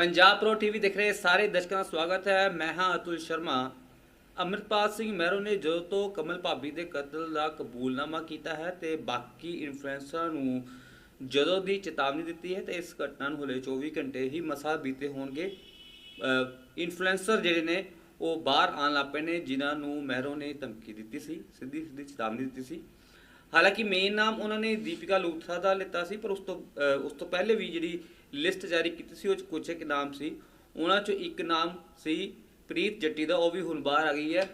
Punjab pro TV ਦੇਖ ਰਹੇ ਸਾਰੇ ਦਰਸ਼ਕਾਂ ਦਾ ਸਵਾਗਤ ਹੈ। ਮੈਂ ਹਾਂ ਅਤੁਲ ਸ਼ਰਮਾ। ਅਮਰਪਾਲ ਸਿੰਘ ਮਹਿਰੋ ਨੇ ਜਦੋਂ ਤੋਂ ਕਮਲ ਭਾਬੀ ਦੇ ਕਤਲ ਦਾ ਕਬੂਲਨਾਮਾ ਕੀਤਾ ਹੈ ਤੇ ਬਾਕੀ ਇਨਫਲੂਐਂਸਰਾਂ ਨੂੰ ਜਦੋਂ ਦੀ ਚੇਤਾਵਨੀ ਦਿੱਤੀ ਹੈ ਤੇ ਇਸ ਘਟਨਾ ਨੂੰ ਹਲੇ 24 ਘੰਟੇ ਹੀ ਮਸਾ ਬੀਤੇ ਹੋਣਗੇ। ਇਨਫਲੂਐਂਸਰ ਜਿਹੜੇ ਨੇ, ਉਹ ਬਾਹਰ ਆਉਣ ਲੱਗ ਪਏ ਨੇ, ਜਿਨ੍ਹਾਂ ਨੂੰ ਮਹਿਰੋ ਨੇ ਧਮਕੀ ਦਿੱਤੀ ਸੀ, ਸਿੱਧੀ ਸਿੱਧੀ ਚੇਤਾਵਨੀ ਦਿੱਤੀ ਸੀ। ਹਾਲਾਂਕਿ ਮੇਨ ਨਾਮ ਉਹਨਾਂ ਨੇ ਦੀਪਿਕਾ ਲੂਥਰਾ ਦਾ ਲਿੱਤਾ ਸੀ, ਪਰ ਉਸ ਤੋਂ ਉਸ ਤੋਂ ਪਹਿਲੇ ਵੀ ਜਿਹੜੀ ਲਿਸਟ ਜਾਰੀ ਕੀਤੀ ਸੀ, ਉਹ ਚ ਕੁਝ ਇੱਕ ਨਾਮ ਸੀ। ਉਹਨਾਂ ਚੋਂ ਇੱਕ ਨਾਮ ਸੀ ਪ੍ਰੀਤ ਜੱਟੀ ਦਾ, ਉਹ ਵੀ ਹੁਣ ਬਾਹਰ ਆ ਗਈ ਹੈ।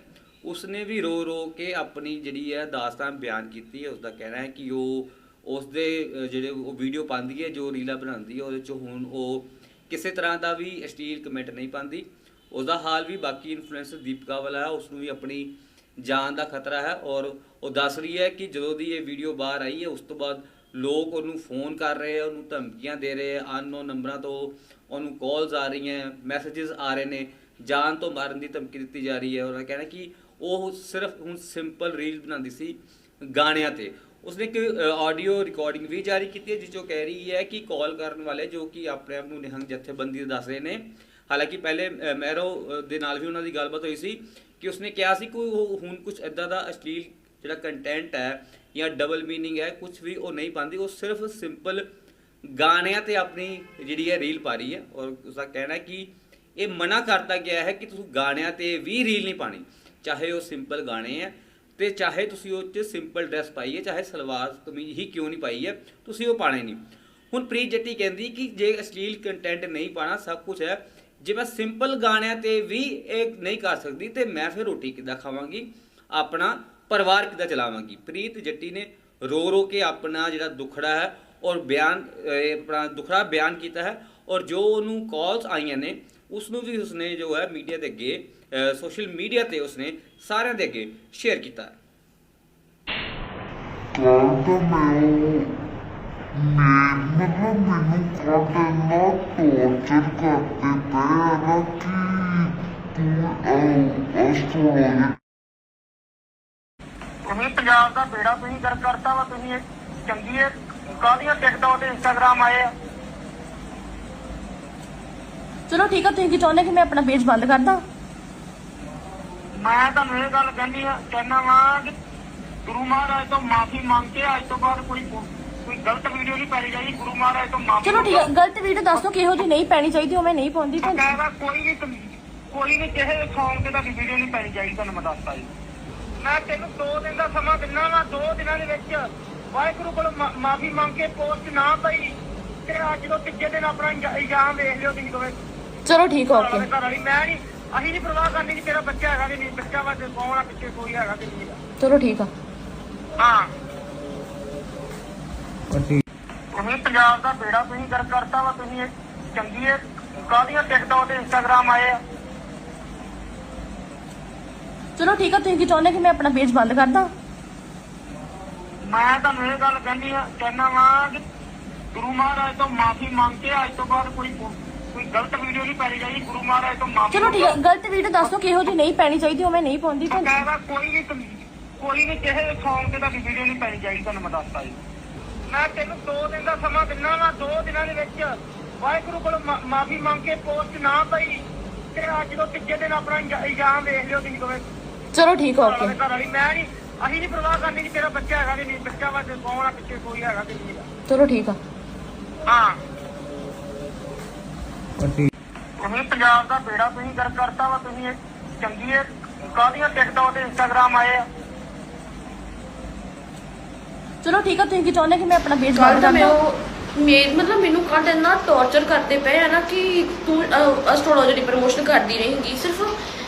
ਉਸਨੇ ਵੀ ਰੋ ਰੋ ਕੇ ਆਪਣੀ ਜਿਹੜੀ ਹੈ ਦਾਸਤਾਨ ਬਿਆਨ ਕੀਤੀ ਹੈ। ਉਸ ਦਾ ਕਹਿਣਾ ਹੈ ਕਿ ਉਹ ਉਸ ਦੇ ਜਿਹੜੇ ਉਹ ਵੀਡੀਓ ਪਾਉਂਦੀ ਹੈ, ਜੋ ਰੀਲਾ ਬਣਾਉਂਦੀ ਹੈ, ਉਹਦੇ ਚ ਹੁਣ ਉਹ ਕਿਸੇ ਤਰ੍ਹਾਂ ਦਾ ਵੀ ਅਸ਼ਲੀਲ ਕਮੈਂਟ ਨਹੀਂ ਪਾਉਂਦੀ। ਉਸ ਦਾ ਹਾਲ ਵੀ ਬਾਕੀ ਇਨਫਲੂਐਂਸਰ ਦੀਪਿਕਾ ਵਾਲਾ ਹੈ ਉਸ ਨੂੰ ਵੀ ਆਪਣੀ ਜਾਨ ਦਾ ਖਤਰਾ ਹੈ ਔਰ ਉਹ ਦੱਸ ਰਹੀ ਹੈ ਕਿ ਜਦੋਂ ਦੀ ਇਹ ਵੀਡੀਓ ਬਾਹਰ ਆਈ ਹੈ, ਉਸ ਤੋਂ ਬਾਅਦ ਲੋਕ ਉਹਨੂੰ ਫੋਨ ਕਰ ਰਹੇ ਆ, ਉਹਨੂੰ ਧਮਕੀਆਂ ਦੇ ਰਹੇ ਆ ਅਨਨੋਨ ਨੰਬਰਾਂ ਤੋਂ ਉਹਨੂੰ ਕਾਲਸ ਆ ਰਹੀਆਂ ਮੈਸੇजेस ਆ ਰਹੇ ਨੇ, ਜਾਨ ਤੋਂ ਮਾਰਨ ਦੀ ਧਮਕੀ ਦਿੱਤੀ ਜਾ ਰਹੀ ਹੈ। ਉਹਨਾਂ ਕਹਿਣਾ ਕਿ ਉਹ ਸਿਰਫ ਹੁਣ ਸਿੰਪਲ ਰੀਲ ਬਣਾਉਂਦੀ ਸੀ ਗਾਣਿਆਂ ਤੇ। ਉਸਨੇ ਇੱਕ ਆਡੀਓ ਰਿਕਾਰਡਿੰਗ ਵੀ ਜਾਰੀ ਕੀਤੀ ਹੈ ਜਿਸ 'ਚੋਂ ਕਹਿ ਰਹੀ ਹੈ ਕਿ ਕਾਲ ਕਰਨ ਵਾਲੇ ਜੋ ਕਿ ਆਪਣੇ ਆਪ ਨੂੰ ਨਿਹੰਗ ਜਥੇਬੰਦੀ ਦੱਸ ਰਹੇ ਨੇ, ਹਾਲਾਂਕਿ ਪਹਿਲੇ ਮੈਰੋ ਦੇ ਨਾਲ ਵੀ ਉਹਨਾਂ ਦੀ ਗੱਲਬਾਤ ਹੋਈ ਸੀ ਕਿ ਉਸਨੇ ਕਿਹਾ ਸੀ ਕਿ ਉਹ ਹੁਣ ਕੁਝ ਇਦਾਂ ਦਾ ਅਸ਼ਲੀਲ ਜਿਹੜਾ ਕੰਟੈਂਟ ਹੈ ਜਾਂ ਡਬਲ ਮੀਨਿੰਗ ਹੈ ਕੁਝ ਵੀ ਉਹ ਨਹੀਂ ਪਾਉਂਦੀ, ਉਹ ਸਿਰਫ ਸਿੰਪਲ ਗਾਣਿਆਂ ਤੇ ਆਪਣੀ ਜਿਹੜੀ ਹੈ ਰੀਲ ਪਾ ਰਹੀ ਹੈ ਔਰ ਉਸਦਾ ਕਹਿਣਾ ਹੈ ਕਿ ਇਹ ਮਨਾ ਕਰਤਾ ਗਿਆ ਹੈ ਕਿ ਤੁਸੀਂ ਗਾਣਿਆਂ ਤੇ ਵੀ ਰੀਲ ਨਹੀਂ ਪਾਣੀ ਚਾਹੇ ਉਹ ਸਿੰਪਲ ਗਾਣੇ ਹੈ ਤੇ ਚਾਹੇ ਤੁਸੀਂ ਉਹ 'ਚ ਸਿੰਪਲ ਡਰੈਸ ਪਾਈ ਹੈ, ਚਾਹੇ ਸਲਵਾਰ ਕਮੀਜ਼ ਹੀ ਕਿਉਂ ਨਹੀਂ ਪਾਈ ਹੈ, ਤੁਸੀਂ ਉਹ ਪਾਣੇ ਨਹੀਂ। ਹੁਣ ਪ੍ਰੀਤ ਜੱਟੀ ਕਹਿੰਦੀ ਕਿ ਜੇ ਅਸ਼ਲੀਲ ਕੰਟੈਂਟ ਨਹੀਂ ਪਾਣਾ ਸਭ ਕੁਝ ਹੈ, ਜੇ ਮੈਂ ਸਿੰਪਲ ਗਾਣਿਆਂ ਤੇ ਵੀ ਇਹ ਨਹੀਂ ਕਰ ਸਕਦੀ, ਤੇ ਮੈਂ ਫਿਰ ਰੋਟੀ ਕਿੱਦਾਂ ਖਾਵਾਂਗੀ? ਆਪਣਾ ਪਰਿਵਾਰ ਕਿੱਦਾਂ ਚਲਾਵਾਂਗੀ? ਪ੍ਰੀਤ ਜੱਟੀ ਨੇ ਰੋ ਰੋ ਕੇ ਆਪਣਾ ਜਿਹੜਾ ਦੁਖੜਾ ਹੈ ਔਰ ਬਿਆਨ ਆਪਣਾ ਦੁਖੜਾ ਬਿਆਨ ਕੀਤਾ ਹੈ ਔਰ ਜੋ ਉਹਨੂੰ ਕਾਲਸ ਆਈਆਂ ਨੇ ਉਸ ਨੂੰ ਵੀ ਉਸਨੇ ਜੋ ਹੈ ਮੀਡੀਆ ਦੇ ਅੱਗੇ ਸੋਸ਼ਲ ਮੀਡੀਆ ਤੇ ਉਸਨੇ ਸਾਰਿਆਂ ਦੇ ਅੱਗੇ ਸ਼ੇਅਰ ਕੀਤਾ ਹੈ। ਕੱਲ ਤਾਂ ਮੈਨੂੰ ਕੱਲ ਇੰਨਾ ਟੌਰਚਰ ਕਰਦੇ ਪਏ ਆ ਨਾ ਕਿ ਤੂੰ ਐਸਟ੍ਰੋਲੋਜੀ ਤੁਸੀਂ ਪੰਜਾਬ ਦਾ ਬੇੜਾ ਤੁਸੀਂ ਕਰ ਕਰਤਾ ਵਾ ਤੁਸੀਂ ਇਹ ਚੰਗੀ ਹੈ ਕਾਹਦੀਆਂ ਟਿਕਟੌਕ ਤੇ ਇੰਸਟਾਗ੍ਰਾਮ ਆਏ ਆ? ਚਲੋ ਠੀਕ ਆ ਤੁਸੀਂ ਕੀ ਚਾਹੁੰਦੇ ਕਿ ਮੈਂ ਆਪਣਾ ਪੇਜ ਬੰਦ ਕਰ ਦਾਂ ਮੈਂ ਤੁਹਾਨੂੰ ਇਹ ਗੱਲ ਕਹਿੰਦੀ ਆ ਕਹਿਣਾ ਵਾਂ ਕਿ ਗੁਰੂ ਮਹਾਰਾਜ ਤੋਂ ਮਾਫੀ ਮੰਗ ਕੇ ਅੱਜ ਤੋਂ ਬਾਅਦ ਕੋਈ ਕੋਈ ਗਲਤ ਵੀਡੀਓ ਨਹੀਂ ਪਾਈ ਜਾਈ ਗੁਰੂ ਮਹਾਰਾਜ ਤੋਂ ਮਾਫੀ ਚਲੋ ਠੀਕ ਆ ਗਲਤ ਵੀਡੀਓ ਦੱਸੋ ਕਿਹੋ ਜਿਹੀ ਨਹੀਂ ਪੈਣੀ ਚਾਹੀਦੀ ਉਹ ਮੈਂ ਨਹੀਂ ਪਾਉਂਦੀ ਤਾਂ ਕਹਿੰਦਾ ਕੋਈ ਵੀ ਕੋਈ ਵੀ ਕਿਸੇ ਸੌਂਗ ਤੇ ਤੁਹਾਡੀ ਵੀਡੀਓ ਨਹੀਂ ਪਾਈ ਜਾਈ ਤੁਹਾਨੂੰ ਮੈਂ ਦੱਸਦਾ ਜੀ। ਮੈਂ ਤੈਨੂੰ 2 ਦਿਨ ਦਾ ਸਮਾਂ ਦਿੰਦਾ ਵਾ 2 ਦਿਨਾਂ ਦੇ ਵਿੱਚ। ਵਾਹਿਗੁਰੂ ਕੋਲ ਮਾਫੀ ਮੰਗ ਕੇ ਪੋਸਟ ਨਾ ਪਈ ਤੇ ਅੱਜ ਤੋਂ ਤੀਜੇ ਦਿਨ ਆਪਣਾ ਇਲਜ਼ਾ- ਇਲਜ਼ਾਮ ਵੇਖ ਲਿਓ ਤੁਸੀਂ ਦੋਵੇਂ। ਚਲੋ ਠੀਕ ਓਕੇ। ਵਾਲੀ ਮੈਂ ਨਹੀਂ ਅਸੀਂ ਨਹੀਂ ਪਰਵਾਹ ਕਰਨੀ ਕਿ ਤੇਰਾ ਬੱਚਾ ਹੈਗਾ ਕਿ ਨਹੀਂ ਬੱਚਾ ਵਾ ਤੇ ਕੌਣ ਆ ਪਿੱਛੇ ਕੋਈ ਹੈਗਾ ਕਿ ਨਹੀਂ। ਚਲੋ ਠੀਕ ਆ। ਹਾਂ। ਤੁਸੀਂ ਪੰਜਾਬ ਦਾ ਬੇੜਾ ਤੁਸੀਂ ਕਰ ਕਰਤਾ ਵਾ ਤੁਸੀਂ ਇਹ ਚੰਗੀ ਹੈ ਕਾਹਦੀਆਂ ਟਿਕਟੌਕ ਤੇ ਇੰਸਟਾਗ੍ਰਾਮ ਆਏ ਆ? ਚਲੋ ਠੀਕ ਆ ਤੁਸੀਂ ਕੀ ਚਾਹੁੰਦੇ ਕਿ ਮੈਂ ਆਪਣਾ ਪੇਜ ਬੰਦ ਕਰ ਦਾਂ? ਮੈਂ ਤੁਹਾਨੂੰ ਇਹ ਗੱਲ ਕਹਿੰਦੀ ਆ ਕਹਿਣਾ ਵਾਂ ਕਿ ਗੁਰੂ ਮਹਾਰਾਜ ਤੋਂ ਮਾਫੀ ਮੰਗ ਕੇ ਅੱਜ ਤੋਂ ਬਾਅਦ ਕੋਈ ਕੋਈ ਗਲਤ ਵੀਡੀਓ ਨਹੀਂ ਪਾਈ ਜਾਈ ਗੁਰੂ ਮਹਾਰਾਜ ਤੋਂ ਮਾਫੀ ਚਲੋ ਠੀਕ ਆ ਗਲਤ ਵੀਡੀਓ ਦੱਸੋ ਕਿਹੋ ਜਿਹੀ ਨਹੀਂ ਪੈਣੀ ਚਾਹੀਦੀ ਉਹ ਮੈਂ ਨਹੀਂ ਪਾਉਂਦੀ ਤਾਂ ਕਹਿੰਦਾ ਕੋਈ ਵੀ ਕੋਈ ਵੀ ਕਿਸੇ ਸੌਂਗ ਤੇ ਤੁਹਾਡੀ ਵੀਡੀਓ ਨਹੀਂ ਪਾਈ ਜਾਈ ਤੁਹਾਨੂੰ ਮੈਂ ਦੱਸਦਾ ਜੀ। ਮੈਂ ਤੈਨੂੰ 2 ਦਿਨ ਦਾ ਸਮਾਂ ਦਿੰਦਾ ਵਾ 2 ਦਿਨਾਂ ਦੇ ਵਿੱਚ ਵਾਹਿਗੁਰੂ ਕੋਲ ਮਾਫੀ ਮੰਗ ਕੇ ਪੋਸਟ ਨਾ ਪਈ ਤੇ ਅੱਜ ਤੋਂ ਤੀਜੇ ਦਿਨ ਆਪਣਾ ਇਲਜ਼ਾ- ਇਲਜ਼ਾਮ ਵੇਖ ਲਿਓ ਤੁਸੀਂ ਦੋਵੇਂ। ਚਲੋ ਠੀਕ ਆ ਘਰ ਓਕੇ ਵਾਲੀ ਮੈਂ ਨਹੀਂ ਅਸੀਂ ਨਹੀਂ ਪਰਵਾਹ ਕਰਨੀ ਕਿ ਤੇਰਾ ਬੱਚਾ ਹੈਗਾ ਕਿ ਨਹੀਂ ਬੱਚਾ ਵਾ ਤੇ ਕੌਣ ਆ ਪਿੱਛੇ ਕੋਈ ਹੈਗਾ ਕਿ ਨਹੀਂ ਹੈਗਾ। ਚਲੋ ਠੀਕ ਆ। ਹਾਂ। ਤੁਸੀਂ ਪੰਜਾਬ ਦਾ ਬੇੜਾ ਤੁਸੀਂ ਕਰ ਕਰਤਾ ਵਾ ਤੁਸੀਂ ਇਹ ਚੰਗੀ ਹੈ ਕਾਹਦੀਆਂ ਟਿਕਟੌਕ ਤੇ ਇੰਸਟਾਗ੍ਰਾਮ ਆਏ ਆ? ਚਲੋ ਠੀਕ ਆ ਤੁਸੀਂ ਕੀ ਚਾਹੁੰਦੇ ਕਿ ਮੈਂ ਆਪਣਾ ਪੇਜ ਬੰਦ ਤਾਂ ਕਰ ਮੈਂ ਦਾਂ ਉਹ ਮੇ ਮਤਲਬ ਮੈਨੂੰ ਕੱਲ ਇੰਨਾ ਟੌਰਚਰ ਕਰਦੇ ਪਏ ਆ ਨਾ ਕਿ ਤੂੰ ਐਸਟ੍ਰੋਲੋਜੀ ਦੀ ਪ੍ਰਮੋਸ਼ਨ ਕਰਦੀ ਰਹੇਂਗੀ ਸਿਰਫ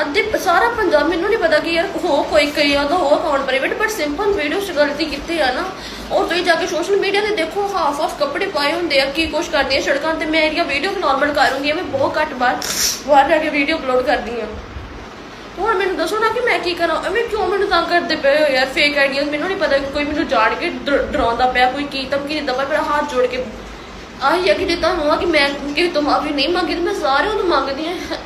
ਅੱਧੇ ਸਾਰਾ ਪੰਜਾਬ ਮੈਨੂੰ ਨਹੀਂ ਪਤਾ ਕਿ ਯਾਰ ਹੋ ਕੋਈ ਕਈ ਉਹਦਾ ਹੋ account private but simple video 'ਚ ਗਲਤੀ ਕੀਤੀ ਆ ਨਾ। ਔਰ ਤੁਸੀਂ ਜਾ ਕੇ ਸੋਸ਼ਲ ਮੀਡੀਆ ਤੇ ਦੇਖੋ ਹਾਫ ਆਫ ਕੱਪੜੇ ਪਾਏ ਹੁੰਦੇ ਆ, ਕੀ ਕੁਛ ਕਰਦੀਆਂ ਆ ਸੜਕਾਂ ਤੇ। ਮੈਂ ਇਹਦੀਆਂ ਵੀਡੀਓ ਨਾਰਮਲ ਕਰ ਹੁੰਦੀ ਆ ਮੈਂ ਬਹੁਤ ਘੱਟ ਬਾਰ ਬਾਹਰ ਜਾ ਕੇ ਵੀਡੀਓ ਅਪਲੋਡ ਕਰਦੀ ਆ। ਹੁਣ ਮੈਨੂੰ ਦੱਸੋ ਨਾ ਕਿ ਮੈਂ ਕੀ ਕਰਾਂ? ਐਵੇਂ ਕਿਉਂ ਮੈਨੂੰ ਤੰਗ ਕਰਦੇ ਪਏ ਹੋ ਯਾਰ ਫੇਕ ਆਈਡੀਆਂ ਮੈਨੂੰ ਨਹੀਂ ਪਤਾ ਕੋਈ ਮੈਨੂੰ ਜਾਣ ਕੇ ਡਰ- ਡਰਾਉਂਦਾ ਪਿਆ, ਕੋਈ ਕੀ ਧਮਕੀ ਦਿੰਦਾ ਪਿਆ, ਮੇਰਾ ਹੱਥ ਜੋੜ ਕੇ। ਆਹੀ ਆ ਕਿ ਜੇ ਤੁਹਾਨੂੰ ਆ ਕਿ ਮੈਂ ਕਿਸੇ ਤੋਂ ਮਾਫੀ ਨਹੀਂ ਮੰਗੀ, ਤੇ ਮੈਂ ਸਾਰਿਆਂ ਤੋਂ ਮੰਗਦੀ ਆ।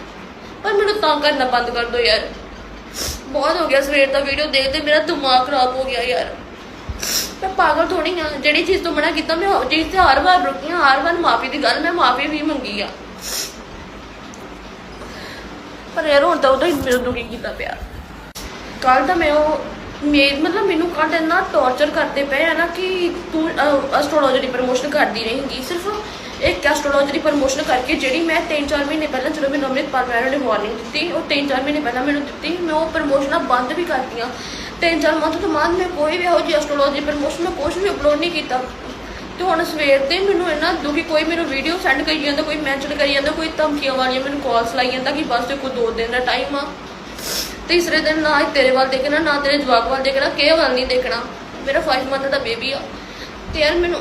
ਪਰ ਮੈਨੂੰ ਤੰਗ ਕਰਨਾ ਬੰਦ ਕਰ ਦਿਓ ਯਾਰ। ਬਹੁਤ ਹੋ ਗਿਆ ਸਵੇਰ ਦਾ ਵੀਡੀਓ ਦੇਖਦੇ ਮੇਰਾ ਦਿਮਾਗ ਖਰਾਬ ਹੋ ਗਿਆ ਯਾਰ। ਮੈਂ ਪਾਗਲ ਥੋੜੀ ਆ, ਜਿਹੜੀ ਚੀਜ਼ ਤੋਂ ਮਨਾ ਕੀਤਾ, ਮੈਂ ਉਹ ਚੀਜ਼ ਤੇ ਹਰ ਵਾਰ ਰੁਕੀ ਹਾਂ ਹਰ ਵਾਰ ਮਾਫੀ ਦੀ ਗੱਲ, ਮੈਂ ਮਾਫੀ ਵੀ ਮੰਗੀ ਆ। ਪਰ ਯਾਰ ਹੁਣ ਤਾਂ ਉਹਦਾ ਹੀ ਮੇਰੇ ਦੁਖੀ ਕੀਤਾ ਪਿਆ। ਕੱਲ ਤਾਂ ਮੈਂ ਉਹ ਮੇ ਮਤਲਬ ਮੈਨੂੰ ਕੱਲ ਇੰਨਾ ਟੌਰਚਰ ਕਰਦੇ ਪਏ ਆ ਨਾ ਕਿ ਤੂੰ ਐਸਟ੍ਰੋਲੋਜੀ ਦੀ ਪ੍ਰਮੋਸ਼ਨ ਕਰਦੀ ਰਹੇਂਗੀ, ਸਿਰਫ ਇੱਕ ਐਸਟ੍ਰੋਲੋਜੀ ਦੀ ਪ੍ਰਮੋਸ਼ਨ ਕਰਕੇ ਜਿਹੜੀ ਮੈਂ 3-4 ਮਹੀਨੇ ਪਹਿਲਾਂ ਜਦੋਂ ਮੈਨੂੰ ਅੰਮ੍ਰਿਤਪਾਲ ਮੈਡਮ ਨੇ ਵਾਰਨਿੰਗ ਦਿੱਤੀ, ਉਹ 3-4 ਮਹੀਨੇ ਪਹਿਲਾਂ ਮੈਨੂੰ ਦਿੱਤੀ, ਮੈਂ ਉਹ ਪ੍ਰਮੋਸ਼ਨਾਂ ਬੰਦ ਵੀ ਕਰਤੀਆਂ 3-4 ਮੰਥ ਤੋਂ ਬਾਅਦ ਮੈਂ ਕੋਈ ਵੀ ਇਹੋ ਜਿਹੀ ਐਸਟ੍ਰੋਲੋਜੀ ਪ੍ਰਮੋਸ਼ਨ ਮੈਂ ਕੁਝ ਵੀ ਅਪਲੋਡ ਨਹੀਂ ਕੀਤਾ। ਤੇ ਹੁਣ ਸਵੇਰ ਦੇ ਮੈਨੂੰ ਇੰਨਾ ਦੁਖੀ, ਕੋਈ ਮੈਨੂੰ ਵੀਡੀਓ ਸੈਂਡ ਕਰੀ ਜਾਂਦਾ, ਕੋਈ ਮੈਂਸ਼ਨ ਕਰੀ ਜਾਂਦਾ, ਕੋਈ ਧਮਕੀਆਂ ਵਾਲੀਆਂ ਮੈਨੂੰ ਕਾਲਸ ਲਾਈ ਜਾਂਦਾ ਕਿ ਬਸ ਤੇ ਕੋਈ ਦੋ ਦਿਨ ਦਾ ਟਾਈਮ ਆ। ਤੀਸਰੇ ਦਿਨ ਨਾ ਤੇਰੇ ਵੱਲ ਦੇਖਣਾ, ਨਾ ਤੇਰੇ ਜਵਾਕ ਵੱਲ ਦੇਖਣਾ, ਕਿਸੇ ਵੱਲ ਨਹੀਂ ਦੇਖਣਾ। ਮੇਰਾ 5 ਮੰਥ ਦਾ ਬੇਬੀ ਆ। ਤੇ ਯਾਰ ਮੈਨੂੰ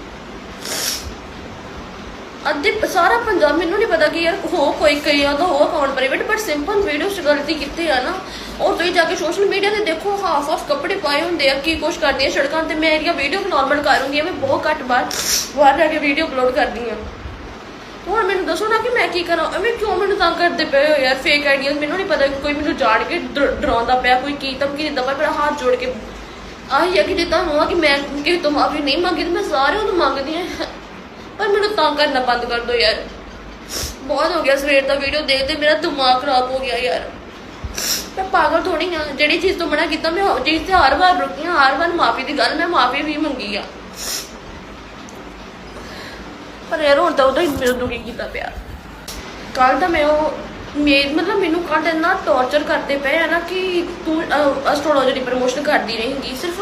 ਅੱਧੇ ਸਾਰਾ ਪੰਜਾਬ ਮੈਨੂੰ ਨਹੀਂ ਪਤਾ ਕਿ ਯਾਰ ਹੋ ਕੋਈ ਕਈ ਉਹਦਾ ਹੋ account private but simple video 'ਚ ਗਲਤੀ ਕੀਤੀ ਆ ਨਾ। ਔਰ ਤੁਸੀਂ ਜਾ ਕੇ ਸੋਸ਼ਲ ਮੀਡੀਆ ਤੇ ਦੇਖੋ ਹਾਫ ਆਫ ਕੱਪੜੇ ਪਾਏ ਹੁੰਦੇ ਆ, ਕੀ ਕੁਛ ਕਰਦੀ ਆ ਸੜਕਾਂ ਤੇ। ਮੈਂ ਇਹਦੀਆਂ ਵੀਡੀਓ ਨਾਰਮਲ ਕਰ ਹੁੰਦੀ ਆ, ਮੈਂ ਬਹੁਤ ਘੱਟ ਬਾਰ ਬਾਹਰ ਜਾ ਕੇ ਵੀਡੀਓ ਅਪਲੋਡ ਕਰਦੀ ਆ। ਹੁਣ ਮੈਨੂੰ ਦੱਸੋ ਨਾ ਕਿ ਮੈਂ ਕੀ ਕਰਾਂ? ਐਵੇਂ ਕਿਉਂ ਮੈਨੂੰ ਤੰਗ ਕਰਦੇ ਪਏ ਹੋ ਯਾਰ? ਫੇਕ ਆਈਡੀਆਂ ਮੈਨੂੰ ਨਹੀਂ ਪਤਾ ਕੋਈ ਮੈਨੂੰ ਜਾਣ ਕੇ ਡਰ- ਡਰਾਉਂਦਾ ਪਿਆ, ਕੋਈ ਕੀ ਧਮਕੀ ਦਿੰਦਾ ਪਿਆ, ਮੇਰਾ ਹੱਥ ਜੋੜ ਕੇ। ਆਹੀ ਆ ਕਿ ਜੇ ਤੁਹਾਨੂੰ ਆ ਕਿ ਮੈਂ ਕਿਸੇ ਤੋਂ ਮਾਫੀ ਨਹੀਂ ਮੰਗੀ, ਤੇ ਮੈਂ ਸਾਰਿਆਂ ਤੋਂ ਮੰਗਦੀ ਆ। ਪਰ ਮੈਨੂੰ ਤੰਗ ਕਰਨਾ ਬੰਦ ਕਰ ਦਿਓ ਯਾਰ। ਬਹੁਤ ਹੋ ਗਿਆ ਸਵੇਰ ਦਾ ਵੀਡੀਓ ਦੇਖਦੇ ਮੇਰਾ ਦਿਮਾਗ ਖਰਾਬ ਹੋ ਗਿਆ ਯਾਰ। ਮੈਂ ਪਾਗਲ ਥੋੜੀ ਆ, ਜਿਹੜੀ ਚੀਜ਼ ਤੋਂ ਮਨਾ ਕੀਤਾ, ਮੈਂ ਉਹ ਤੇ ਹਰ ਵਾਰ ਰੁਕੀ ਹਾਂ ਹਰ ਵਾਰ ਮਾਫੀ ਦੀ ਗੱਲ, ਮੈਂ ਮਾਫੀ ਵੀ ਮੰਗੀ ਆ। ਪਰ ਯਾਰ ਹੁਣ ਤਾਂ ਉਹਦਾ ਹੀ ਮੇਰੇ ਦੁਖੀ ਕੀਤਾ ਪਿਆ। ਕੱਲ ਤਾਂ ਮੈਂ ਉਹ ਮੇ, ਮਤਲਬ ਮੈਨੂੰ ਕੱਲ ਇੰਨਾ ਟੌਰਚਰ ਕਰਦੇ ਪਏ ਆ ਨਾ ਕਿ ਤੂੰ ਐਸਟ੍ਰੋਲੋਜੀ ਦੀ ਪ੍ਰਮੋਸ਼ਨ ਕਰਦੀ ਰਹੇਂਗੀ, ਸਿਰਫ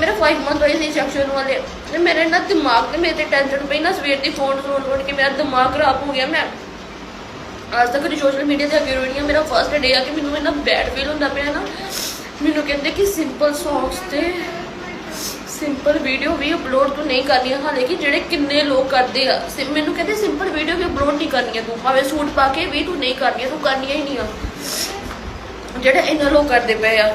ਮੇਰਾ 5 ਮੰਥ ਹੋਏ ਸੀ ਸੈਕਸ਼ਨ ਵਾਲੇ। ਤੇ ਮੇਰੇ ਨਾ ਦਿਮਾਗ ਤੇ ਮੇਰੇ ਤੇ ਟੈਨਸ਼ਨ ਪਈ ਨਾ, ਸਵੇਰ ਦੀ ਫੋਨ ਫੋਨ ਫੋਨ ਕੇ ਮੇਰਾ ਦਿਮਾਗ ਖਰਾਬ ਹੋ ਗਿਆ। ਮੈਂ ਅੱਜ ਤੱਕ ਸੋਸ਼ਲ ਮੀਡੀਆ ਤੇ ਅੱਗੇ ਰੋਣੀ ਮੇਰਾ ਫਰਸਟ ਡੇ ਆ ਕਿ ਮੈਨੂੰ ਇੰਨਾ ਬੈਡ ਫੀਲ ਹੁੰਦਾ ਪਿਆ ਨਾ। ਮੈਨੂੰ ਕਹਿੰਦੇ ਕਿ ਸਿੰਪਲ ਸੌਂਗਸ ਤੇ ਸਿੰਪਲ ਵੀਡੀਓ ਵੀ ਅਪਲੋਡ ਤੂੰ ਨਹੀਂ ਕਰਨੀ ਹਾਲੇ ਕਿ ਜਿਹੜੇ ਕਿੰਨੇ ਲੋਕ ਕਰਦੇ ਆ। ਮੈਨੂੰ ਕਹਿੰਦੇ ਸਿੰਪਲ ਵੀਡੀਓ ਵੀ ਅਪਲੋਡ ਨਹੀਂ ਕਰਨੀਆਂ ਤੂੰ। ਭਾਵੇਂ ਸੂਟ ਪਾ ਕੇ ਵੀ ਤੂੰ ਨਹੀਂ ਕਰਨੀਆਂ, ਤੂੰ ਕਰਨੀਆਂ ਹੀ ਨਹੀਂ ਆ। ਜਿਹੜੇ ਇੰਨਾ ਲੋਕ ਕਰਦੇ ਪਏ ਆ।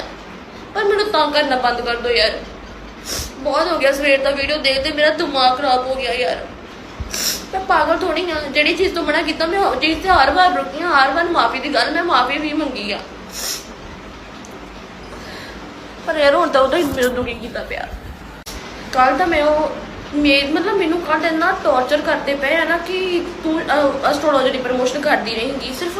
ਪਰ ਮੈਨੂੰ ਤੰਗ ਕਰਨਾ ਬੰਦ ਕਰ ਦਿਓ ਯਾਰ। ਬਹੁਤ ਹੋ ਗਿਆ ਸਵੇਰ ਦਾ ਵੀਡੀਓ ਦੇਖਦੇ ਮੇਰਾ ਦਿਮਾਗ ਖਰਾਬ ਹੋ ਗਿਆ ਯਾਰ। ਮੈਂ ਪਾਗਲ ਥੋੜੀ ਆ, ਜਿਹੜੀ ਚੀਜ਼ ਤੋਂ ਮਨਾ ਕੀਤਾ, ਮੈਂ ਉਹ ਚੀਜ਼ ਤੇ ਹਰ ਵਾਰ ਰੁਕੀ ਹਾਂ, ਹਰ ਵਾਰ ਮਾਫੀ ਦੀ ਗੱਲ, ਮੈਂ ਮਾਫੀ ਵੀ ਮੰਗੀ ਆ। ਪਰ ਯਾਰ ਹੁਣ ਤਾਂ ਉਹਦਾ ਹੀ ਮੇਰੇ ਦੁਖੀ ਕੀਤਾ ਪਿਆ। ਕੱਲ ਤਾਂ ਮੈਂ ਉਹ ਮੇ, ਮਤਲਬ ਮੈਨੂੰ ਕੱਲ ਇੰਨਾ ਟੌਰਚਰ ਕਰਦੇ ਪਏ ਆ ਨਾ ਕਿ ਤੂੰ ਐਸਟ੍ਰੋਲੋਜੀ ਦੀ ਪ੍ਰਮੋਸ਼ਨ ਕਰਦੀ ਰਹੇਂਗੀ, ਸਿਰਫ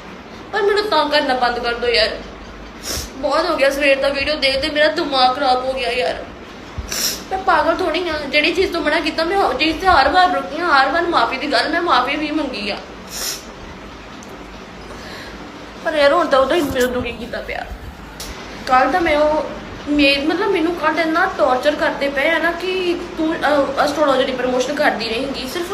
ਪਰ ਮੈਨੂੰ ਤੰਗ ਕਰਨਾ ਬੰਦ ਕਰ ਦਿਓ ਯਾਰ। ਬਹੁਤ ਹੋ ਗਿਆ ਸਵੇਰ ਦਾ ਵੀਡੀਓ ਦੇਖਦੇ ਮੇਰਾ ਦਿਮਾਗ ਖਰਾਬ ਹੋ ਗਿਆ ਯਾਰ। ਮੈਂ ਪਾਗਲ ਥੋੜੀ ਆ, ਜਿਹੜੀ ਚੀਜ਼ ਤੋਂ ਮਨਾ ਕੀਤਾ, ਮੈਂ ਉਹ ਚੀਜ਼ ਤੇ ਹਰ ਵਾਰ ਰੁਕੀ ਹਾਂ ਹਰ ਵਾਰ ਮਾਫੀ ਦੀ ਗੱਲ, ਮੈਂ ਮਾਫੀ ਵੀ ਮੰਗੀ ਆ। ਪਰ ਯਾਰ ਹੁਣ ਤਾਂ ਉਹਦਾ ਹੀ ਮੇਰੇ ਦੁਖੀ ਕੀਤਾ ਪਿਆ। ਕੱਲ ਤਾਂ ਮੈਂ ਉਹ ਮੇ ਮਤਲਬ ਮੈਨੂੰ ਕੱਲ ਇੰਨਾ ਟੌਰਚਰ ਕਰਦੇ ਪਏ ਆ ਨਾ ਕਿ ਤੂੰ ਐਸਟ੍ਰੋਲੋਜੀ ਦੀ ਪ੍ਰਮੋਸ਼ਨ ਕਰਦੀ ਰਹੇਂਗੀ। ਸਿਰਫ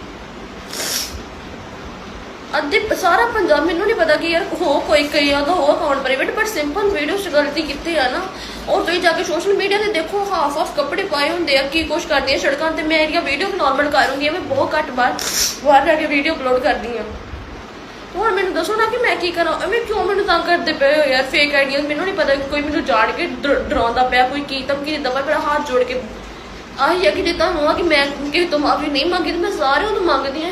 ਅੱਧੇ ਸਾਰਾ ਪੰਜਾਬ ਮੈਨੂੰ ਨਹੀਂ ਪਤਾ ਕਿ ਯਾਰ ਹੋ ਕੋਈ ਕਈਆਂ ਦਾ ਹੋ ਅਕਾਊਂਟ ਪ੍ਰਾਈਵੇਟ ਪਰ ਸਿੰਪਲ ਵੀਡੀਓ 'ਚ ਗਲਤੀ ਕਿੱਥੇ ਆ ਨਾ। ਔਰ ਤੁਸੀਂ ਜਾ ਕੇ ਸੋਸ਼ਲ ਮੀਡੀਆ ਤੇ ਦੇਖੋ ਹਾਫ ਆਫ ਕੱਪੜੇ ਪਾਏ ਹੁੰਦੇ ਆ, ਕੀ ਕੁਛ ਕਰਦੀ ਆ ਸੜਕਾਂ ਤੇ। ਮੈਂ ਇਹਦੀਆਂ ਵੀਡੀਓ ਨਾਰਮਲ ਕਰੂੰਗੀ ਮੈਂ ਬਹੁਤ ਘੱਟ ਬਾਹਰ ਬਾਹਰ ਜਾ ਕੇ ਵੀਡੀਓ ਅਪਲੋਡ ਕਰਦੀ ਆ। ਹੁਣ ਮੈਨੂੰ ਦੱਸੋ ਨਾ ਕਿ ਮੈਂ ਕੀ ਕਰਾਂ? ਐਵੇਂ ਕਿਉਂ ਮੈਨੂੰ ਤੰਗ ਕਰਦੇ ਪਏ ਹੋ ਯਾਰ ਫੇਕ ਆਈਡੀਆਂ ਮੈਨੂੰ ਨਹੀਂ ਪਤਾ ਕੋਈ ਮੈਨੂੰ ਜਾਣ ਕੇ ਡਰ- ਡਰਾਉਂਦਾ ਪਿਆ, ਕੋਈ ਕੀ ਧਮਕੀ ਦਿੰਦਾ ਪਿਆ, ਮੇਰਾ ਹੱਥ ਜੋੜ ਕੇ। ਆਹੀ ਆ ਕਿ ਜੇ ਤੁਹਾਨੂੰ ਆ ਕਿ ਮੈਂ ਕਿ ਤੋਂ ਮਾਫੀ ਨਹੀਂ ਮੰਗੀ, ਤੇ ਮੈਂ ਸਾਰਿਆਂ ਤੋਂ ਮੰਗਦੀ ਹਾਂ